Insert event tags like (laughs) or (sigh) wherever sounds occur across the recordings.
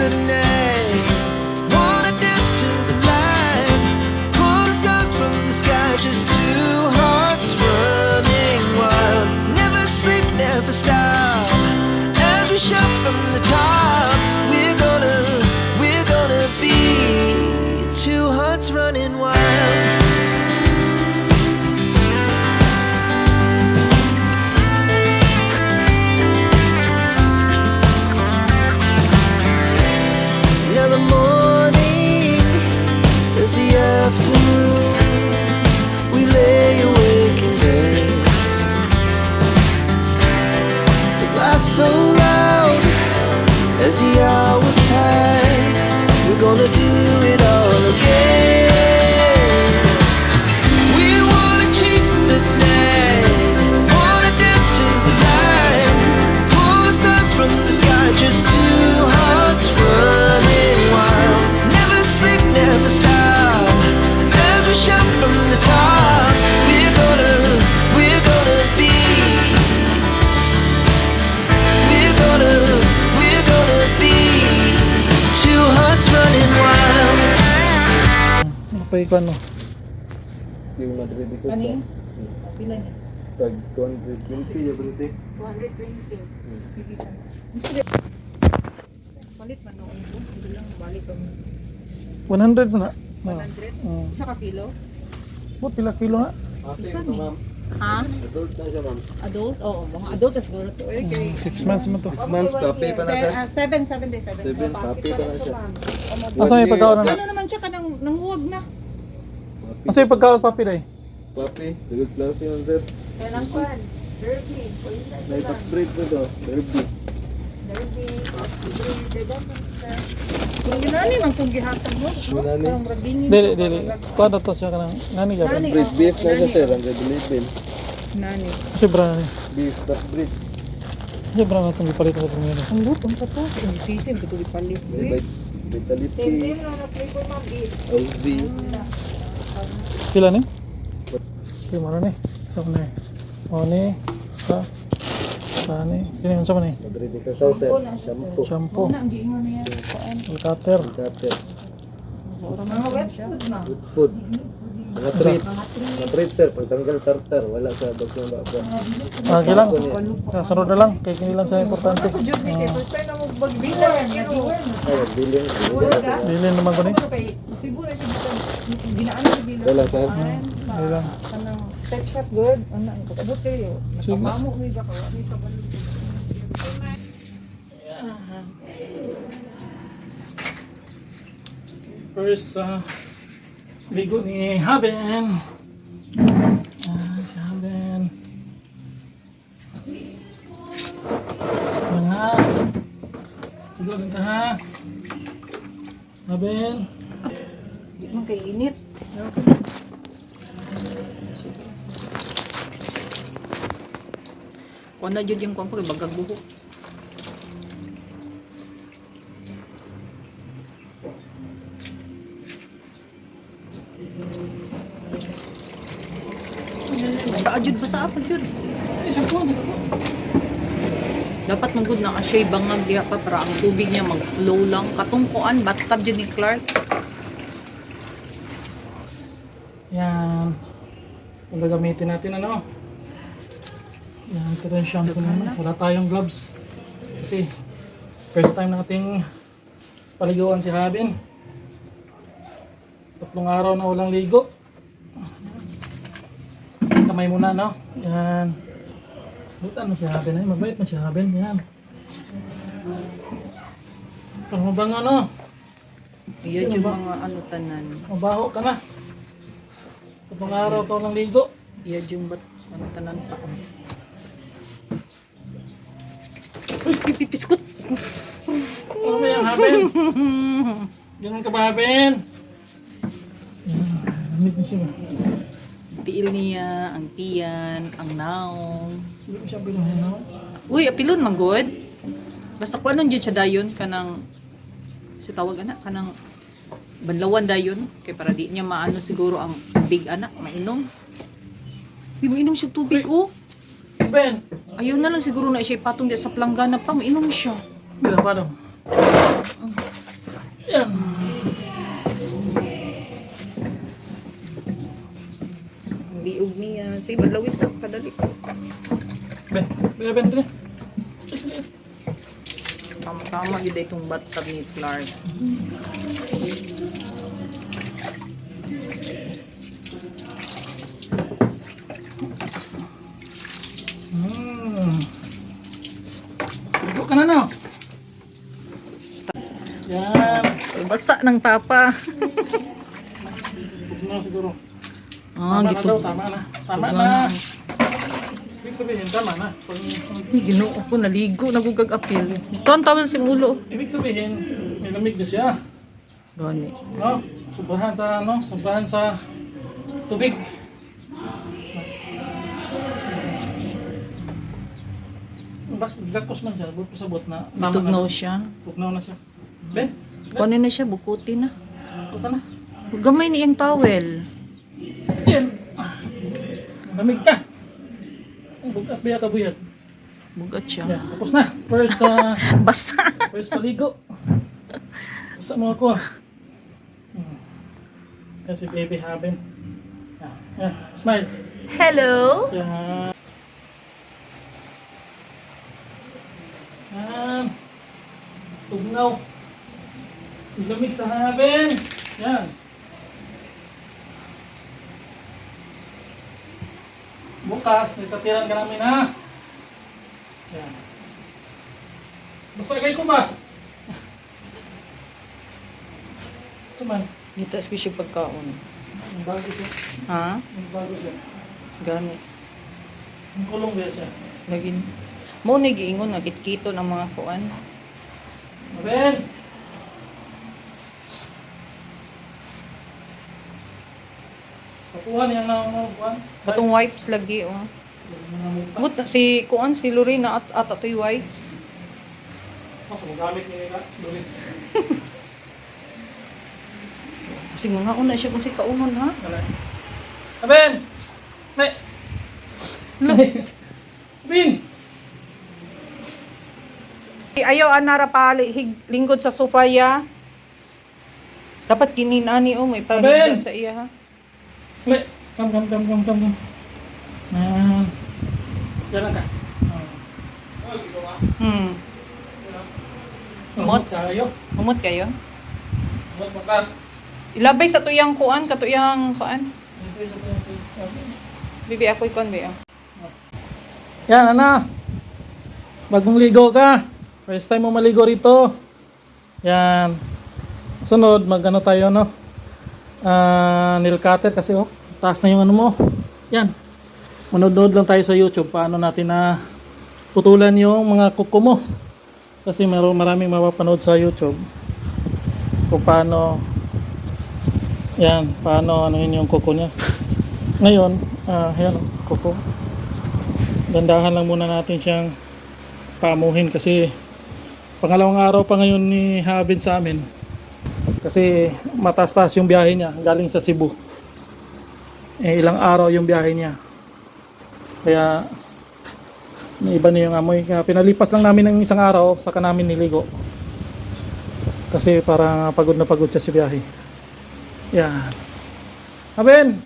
the net. So loud as the hours pass. We're gonna do it all again. We wanna chase the night, wanna dance to the light, pull the stars from the sky, just two hearts running wild. Never sleep, never stop. As we shout from Kapay ko ano? Yung Madrid ko Kani? Pila ni? Tag 220 ya berarti. 220. Sige siya. Palit man noon ko. Sige lang, balik kami. 100 mo na. Oh. 100? Oh. Isa ka kilo? Ba't pila kilo na? Okay, Isa ni. Ha? Adult na siya ma'am. Adult? Oo, mga adult na siguro to. Eh, kay... 6 months mo to. 6 months, papi pa na siya. ah, seven, seven days, seven. 7, papi pa na siya. Asa may pagkaon na? Ano naman siya ka nang nanguwag na? Papi. Asa yung pagkaon papi day? Papi, dugod lang siya yung sir. Kaya lang kwan. Derby. Kuya May breed mo to. Derby. Derby. Kung ginani man kung gihatag mo. Ginani. Dili, dili. Kuha na to siya ka ng nani ka. Nani. Breed beef na siya sir. Ang gagamitin. Nani. Kasi bra na. Beef, that breed. Kasi bra na itong ipalit ko primero. Ang gutom sa to. Sisim. Ito ipalit. May vit- vitality. OZ. Pila ni? Okay, mo na ni. Sa ko na eh. O ni. Sa. Sa ni. Kini yung sa man ni. Shampoo. Shampoo. Cutter. Cutter. Food food. Mga treats. Mga treats sir. Pagtanggal tartar. Wala sa bag ng baba. Ah, kailang. Sa sunod na lang. Kaya kini lang sa importante. Ako jud ni kay first time na mo magbilang pero Ay, billing. Billing na sir. Bilin naman ko ni. Kay sa Cebu na siya. Ginaan sa bilang. Wala sir. Kaya lang. Kanang pet shop good. Ano ang kabot kayo. Nakapamo mi ba ka? Ni ka balik. First, uh, ligo ni Haben. Ah, si Haben. Mga. Ligo din ka ha. Haben. Di man kay init. Kuan na jud yung kuan pag bagag buhok. Basa jud basa pa jud. Isang po, di ko. Dapat mong good na ka bangag diha pa para ang tubig niya mag-flow lang. Katong kuan bathtub jud ni Clark. Yan. Kung gagamitin natin ano. Yan, ito rin shampoo naman. Wala tayong gloves. Kasi, first time nating paliguan si Haben. Tatlong araw na walang ligo. Kamay muna, no? Yan. Butan mo si Haben. Ay, magbait mo si Haben. Yan. Parang mabang ano. Iya jud mga ano tanan. Mabaho ka na. Tatlong araw ka walang ligo. Iya jud bat ano tanan pa. Uy, pipipiskot. Ano ba yung Haben? (laughs) Ganun ka ba, Haben? Yan, lamig na siya. Piil niya, ang tiyan, ang naong. Hindi ko siya binuhin, no? Uy, apilon man good. Basta kung anong dyan siya dayon, kanang, si tawag anak, kanang banlawan dayon. Kaya para di niya maano siguro ang big anak, mainom. Uy, mainom siya tubig, oh. Ben! Ayaw na lang siguro na siya ipatong di sa planggana pa, mainom siya. Bila pa daw. Yan. Biog Say, balawis sa kadali. Ben, Ben, Ben, Ben. Tama-tama yun na itong bathtub ni Clark. Hmm. Ligo ka na, no? Yan. Basa ng tapa. Huwag na siguro. Ah, tama na gitu. daw, tama na. Tama Huwag na. na. Ibig sabihin, tama na. Pag, Uy, ginoo ko, naligo, nagugag apil. Ito ang tawal si ulo. ibig sabihin, may lamig na siya. Gani. No? Sobrahan sa, ano, sobrahan sa tubig. Bak, gakos man siya, buto sa bot na. tama Tugnaw na. siya. Tugnaw na siya. Ben, Kunin na siya, bukutin na. puta na. Gamay ni yung towel. Yan. Ah, Lamig ka. Bugat biya ka buyag. Bugat siya. Yan, tapos na. First, uh, (laughs) Basa. first paligo. Basta mo ako. Hmm. Yan si baby Haben. Yan, yan. Smile. Hello? Yan. Yan. Tugnaw. Lamig sa Haben. Yan. Bukas, nagtatiran ka namin ha. Yan. Basta kayo ko ba? Ito man. Dito ko siya pagkaon. Ang bago siya. Ha? Ang bago siya. Gani. Ang kulong ba siya? Lagin. Mo ni giingon nga kitkito ng mga kuan. Ben! Pakuha niya na mga buwan. Katong wipes lagi oh. But si kuan si Lorena at at atoy wipes. Mas magamit niya (laughs) nga. Lulis. Kasi mga una siya kung si kaunon ha. Wala. Ah, Ben! Hey! Ben! Ayaw anara pa hig, lingkod sa sofaya. Dapat gininani oh may Ben! paghiga sa iya ha. Kam, kam, kam, kam, kam. Yan. Yan lang ka. Ah. Hmm. Umot tayo. Umot kayo. Umot makat. Ilabay sa tuyang kuan, katuyang kuan. Bibi ako ikon ba? Yan, ano? Bagong ligo ka. First time mo maligo rito. Yan. Sunod, mag-ano tayo, no? Ah, nail cutter kasi, oh. Taas na yung ano mo. Yan. Manood lang tayo sa YouTube. Paano natin na putulan yung mga kuko mo. Kasi meron maraming mapapanood sa YouTube. Kung paano yan, paano ano yun yung kuko niya. Ngayon, ah, yan, kuko dandahan lang muna natin siyang pamuhin kasi pangalawang araw pa ngayon ni Habin sa amin kasi mataas-taas yung biyahe niya galing sa Cebu. Eh, ilang araw yung biyahe niya. Kaya may iba na yung amoy. Kaya pinalipas lang namin ng isang araw saka namin niligo. Kasi parang pagod na pagod siya sa biyahe. Yan. Habin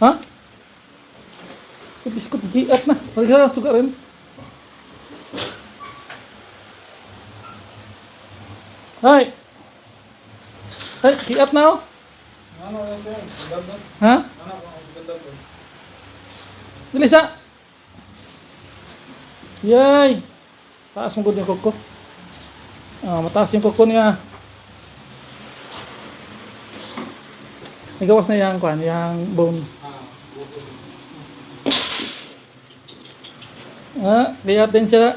ha? Yung biskot, giat na. Halika, suka rin. Hay! Hay, giat na oh. Ha? Bilis ha! Yay! Taas mo good yung koko. Ah, mataas yung koko niya. May gawas na yung kwan, yung bone. Ah, lihat din siya.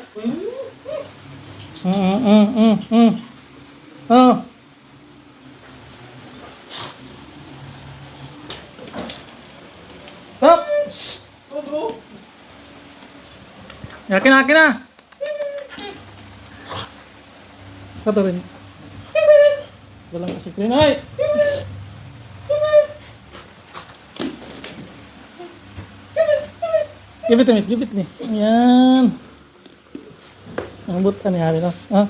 Mm, mm, mm, mm. Oh. Yakin na, yakin na! Ito rin. Walang kasi clean. Ay! Give it to me, give it to me. Yan. Ang buta niya, no? Ah.